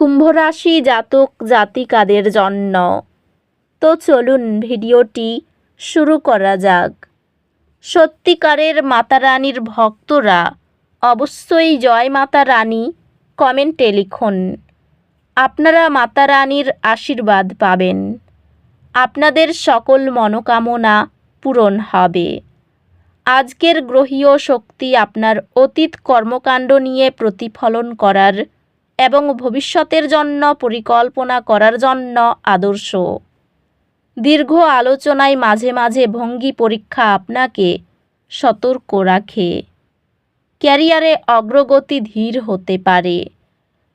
কুম্ভ রাশি জাতক জাতিকাদের জন্য। তো চলুন ভিডিওটি শুরু করা যাক। সত্যিকারের মাতা রানীর ভক্তরা অবশ্যই জয় মাতা রানী কমেন্টে লিখুন। আপনারা মাতা রানীর আশীর্বাদ পাবেন। আপনাদের সকল মনোকামনা পূরণ হবে। আজকের গ্রহীয় শক্তি আপনার অতীত কর্মকাণ্ড নিয়ে প্রতিফলন করার এবং ভবিষ্যতের জন্য পরিকল্পনা করার জন্য আদর্শ। দীর্ঘ আলোচনায় মাঝে মাঝে ভঙ্গি পরীক্ষা আপনাকে সতর্ক রাখে। ক্যারিয়ারে অগ্রগতি ধীর হতে পারে,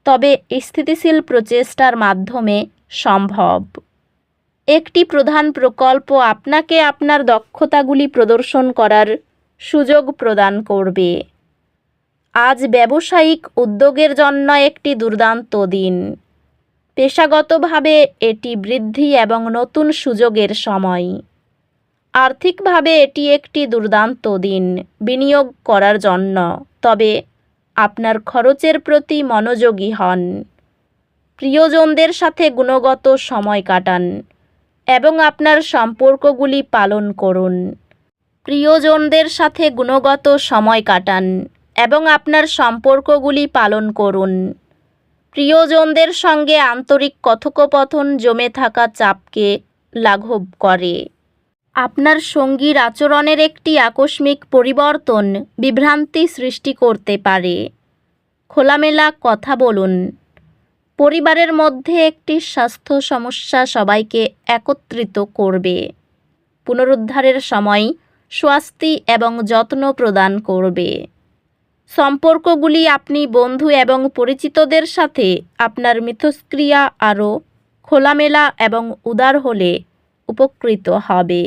তবে স্থিতিশীল প্রচেষ্টার মাধ্যমে সম্ভব। একটি প্রধান প্রকল্প আপনাকে আপনার দক্ষতাগুলি প্রদর্শন করার সুযোগ প্রদান করবে। আজ ব্যবসায়িক উদ্যোগের জন্য একটি দুর্দান্ত দিন। পেশাগতভাবে এটি বৃদ্ধি এবং নতুন সুযোগের সময়। আর্থিকভাবে এটি একটি দুর্দান্ত দিন বিনিয়োগ করার জন্য, তবে আপনার খরচের প্রতি মনোযোগী হন। প্রিয়জনদের সাথে গুণগত সময় কাটান এবং আপনার সম্পর্কগুলি পালন করুন। প্রিয়জনদের সাথে গুণগত সময় কাটান। এবং আপনার সম্পর্কগুলি পালন করুন। প্রিয়জনদের সঙ্গে আন্তরিক কথোপকথন জমে থাকা চাপকে লাঘব করে। আপনার সঙ্গীর আচরণের একটি আকস্মিক পরিবর্তন বিভ্রান্তি সৃষ্টি করতে পারে। খোলামেলা কথা বলুন। পরিবারের মধ্যে একটি স্বাস্থ্য সমস্যা সবাইকে একত্রিত করবে। পুনরুদ্ধারের সময় স্বাস্তি এবং যত্ন প্রদান করবে। সম্পর্কগুলি আপনি বন্ধু এবং পরিচিতদের সাথে আপনার মিথস্ক্রিয়া আরও খোলামেলা এবং উদার হলে উপকৃত হবে।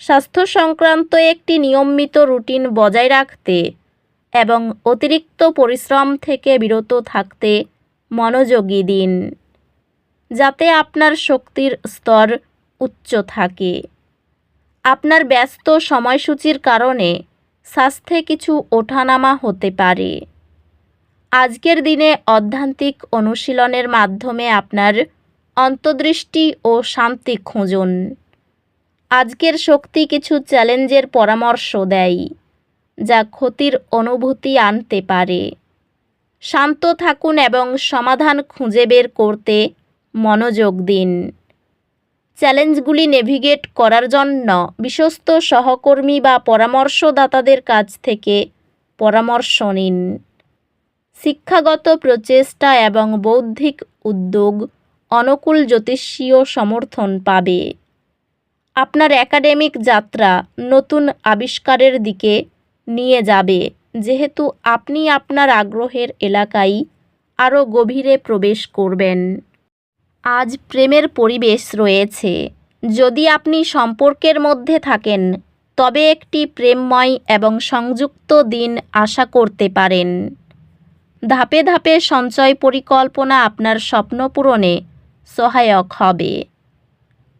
স্বাস্থ্য সংক্রান্ত একটি নিয়মিত রুটিন বজায় রাখতে এবং অতিরিক্ত পরিশ্রম থেকে বিরত থাকতে মনোযোগী দিন, যাতে আপনার শক্তির স্তর উচ্চ থাকে। আপনার ব্যস্ত সময়সূচির কারণে স্বাস্থ্যে কিছু ওঠানামা হতে পারে। আজকের দিনে অধ্যান্তিক অনুশীলনের মাধ্যমে আপনার অন্তর্দৃষ্টি ও শান্তি খুঁজুন। আজকের শক্তি কিছু চ্যালেঞ্জের পরামর্শ দেয়, যা ক্ষতির অনুভূতি আনতে পারে। শান্ত থাকুন এবং সমাধান খুঁজে বের করতে মনোযোগ দিন। চ্যালেঞ্জগুলি নেভিগেট করার জন্য বিশ্বস্ত সহকর্মী বা পরামর্শদাতাদের কাছ থেকে পরামর্শ নিন। শিক্ষাগত প্রচেষ্টা এবং বৌদ্ধিক উদ্যোগ অনুকূল জ্যোতিষীয় সমর্থন পাবে। আপনার একাডেমিক যাত্রা নতুন আবিষ্কারের দিকে নিয়ে যাবে, যেহেতু আপনি আপনার আগ্রহের এলাকায় আরও গভীরে প্রবেশ করবেন। আজ প্রেমের পরিবেশ রয়েছে। যদি আপনি সম্পর্কের মধ্যে থাকেন, তবে একটি প্রেমময় এবং সংযুক্ত দিন আশা করতে পারেন। ধাপে ধাপে সঞ্চয় পরিকল্পনা আপনার স্বপ্ন পূরণে সহায়ক হবে।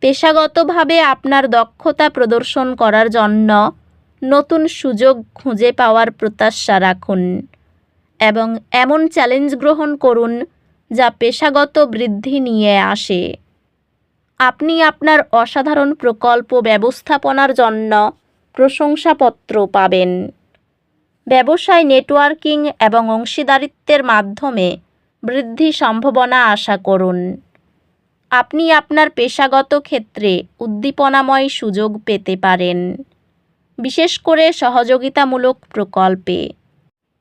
পেশাগতভাবে আপনার দক্ষতা প্রদর্শন করার জন্য নতুন সুযোগ খুঁজে পাওয়ার প্রত্যাশা রাখুন এবং এমন চ্যালেঞ্জ গ্রহণ করুন যা পেশাগত বৃদ্ধি নিয়ে আসে। আপনি আপনার অসাধারণ প্রকল্প ব্যবস্থাপনার জন্য প্রশংসাপত্র পাবেন। ব্যবসায় নেটওয়ার্কিং এবং অংশীদারিত্বের মাধ্যমে বৃদ্ধি সম্ভাবনা আশা করুন। আপনি আপনার পেশাগত ক্ষেত্রে উদ্দীপনাময় সুযোগ পেতে পারেন। বিশেষ করে সহযোগিতামূলক প্রকল্পে।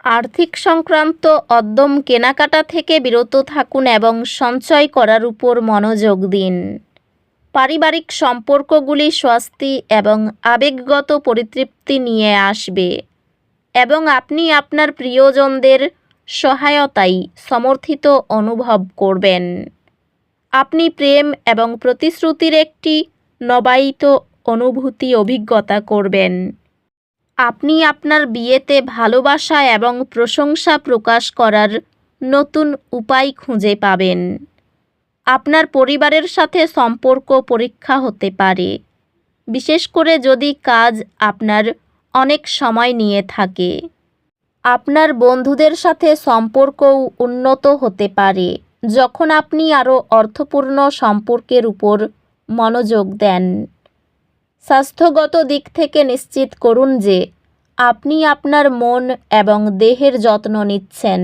আর্থিক সংক্রান্ত অদ্যম কেনাকাটা থেকে বিরত থাকুন এবং সঞ্চয় করার উপর মনোযোগ দিন। পারিবারিক সম্পর্কগুলি স্বস্তি এবং আবেগগত পরিতৃপ্তি নিয়ে আসবে এবং আপনি আপনার প্রিয়জনদের সহায়তাই সমর্থিত অনুভব করবেন। আপনি প্রেম এবং প্রতিশ্রুতির একটি নবায়িত অনুভূতি অভিজ্ঞতা করবেন। আপনি আপনার বিয়েতে ভালোবাসা এবং প্রশংসা প্রকাশ করার নতুন উপায় খুঁজে পাবেন। আপনার পরিবারের সাথে সম্পর্ক পরীক্ষা হতে পারে। বিশেষ করে যদি কাজ আপনার অনেক সময় নিয়ে থাকে। আপনার বন্ধুদের সাথে সম্পর্কও উন্নত হতে পারে। যখন আপনি আরও অর্থপূর্ণ সম্পর্কের উপর মনোযোগ দেন। স্বাস্থ্যগত দিক থেকে নিশ্চিত করুন যে আপনি আপনার মন এবং দেহের যত্ন নিচ্ছেন।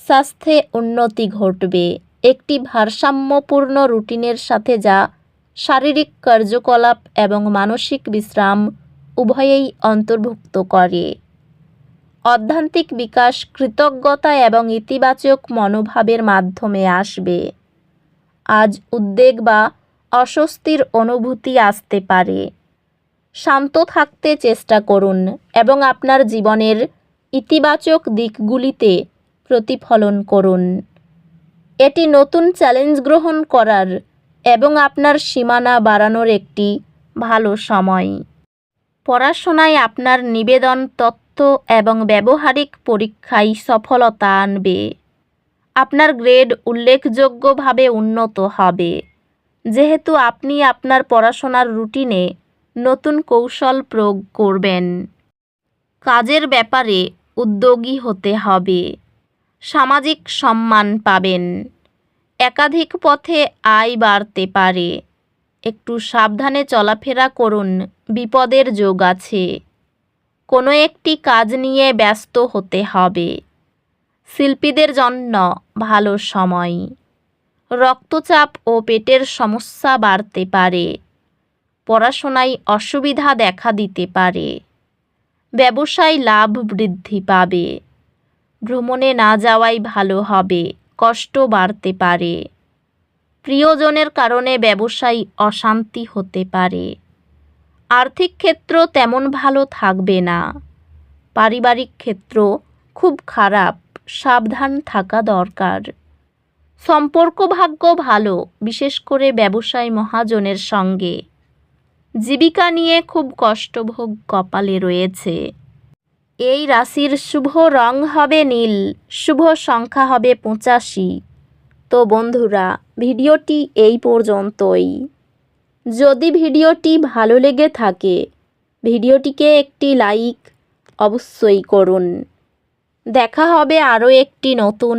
স্বাস্থ্যে উন্নতি ঘটবে। একটি ভারসাম্যপূর্ণ রুটিনের সাথে যা শারীরিক কার্যকলাপ এবং মানসিক বিশ্রাম উভয়েই অন্তর্ভুক্ত করে। অধ্যান্তিক বিকাশ কৃতজ্ঞতা এবং ইতিবাচক মনোভাবের মাধ্যমে আসবে। আজ উদ্বেগ বা অস্বস্তির অনুভূতি আসতে পারে। শান্ত থাকতে চেষ্টা করুন এবং আপনার জীবনের ইতিবাচক দিকগুলিতে প্রতিফলন করুন। এটি নতুন চ্যালেঞ্জ গ্রহণ করার এবং আপনার সীমানা বাড়ানোর একটি ভালো সময়। পড়াশোনায় আপনার নিবেদন তত্ত্ব এবং ব্যবহারিক পরীক্ষায় সফলতা আনবে। আপনার গ্রেড উল্লেখযোগ্যভাবে উন্নত হবে। যেহেতু আপনি আপনার পড়াশোনার রুটিনে নতুন কৌশল প্রয়োগ করবেন। কাজের ব্যাপারে উদ্যোগী হতে হবে। সামাজিক সম্মান পাবেন। একাধিক পথে আয় বাড়তে পারে। একটু সাবধানে চলাফেরা করুন, বিপদের যোগ আছে। কোনো একটি কাজ নিয়ে ব্যস্ত হতে হবে। শিল্পীদের জন্য ভালো সময়। রক্তচাপ ও পেটের সমস্যা বাড়তে পারে। পড়াশোনায় অসুবিধা দেখা দিতে পারে। ব্যবসায় লাভ বৃদ্ধি পাবে। ভ্রমণে না যাওয়াই ভালো হবে, কষ্ট বাড়তে পারে। প্রিয়জনের কারণে ব্যবসায় অশান্তি হতে পারে। আর্থিক ক্ষেত্র তেমন ভালো থাকবে না। পারিবারিক ক্ষেত্র খুব খারাপ, সাবধান থাকা দরকার। সম্পর্ক ভাগ্য ভালো, বিশেষ করে ব্যবসায় মহাজনের সঙ্গে। জীবিকা নিয়ে খুব কষ্টভোগ কপালে রয়েছে। এই রাশির শুভ রং হবে নীল, শুভ সংখ্যা হবে পঁচাশি। তো বন্ধুরা, ভিডিওটি এই পর্যন্তই। যদি ভিডিওটি ভালো লেগে থাকে, ভিডিওটিকে একটি লাইক অবশ্যই করুন। দেখা হবে আরও একটি নতুন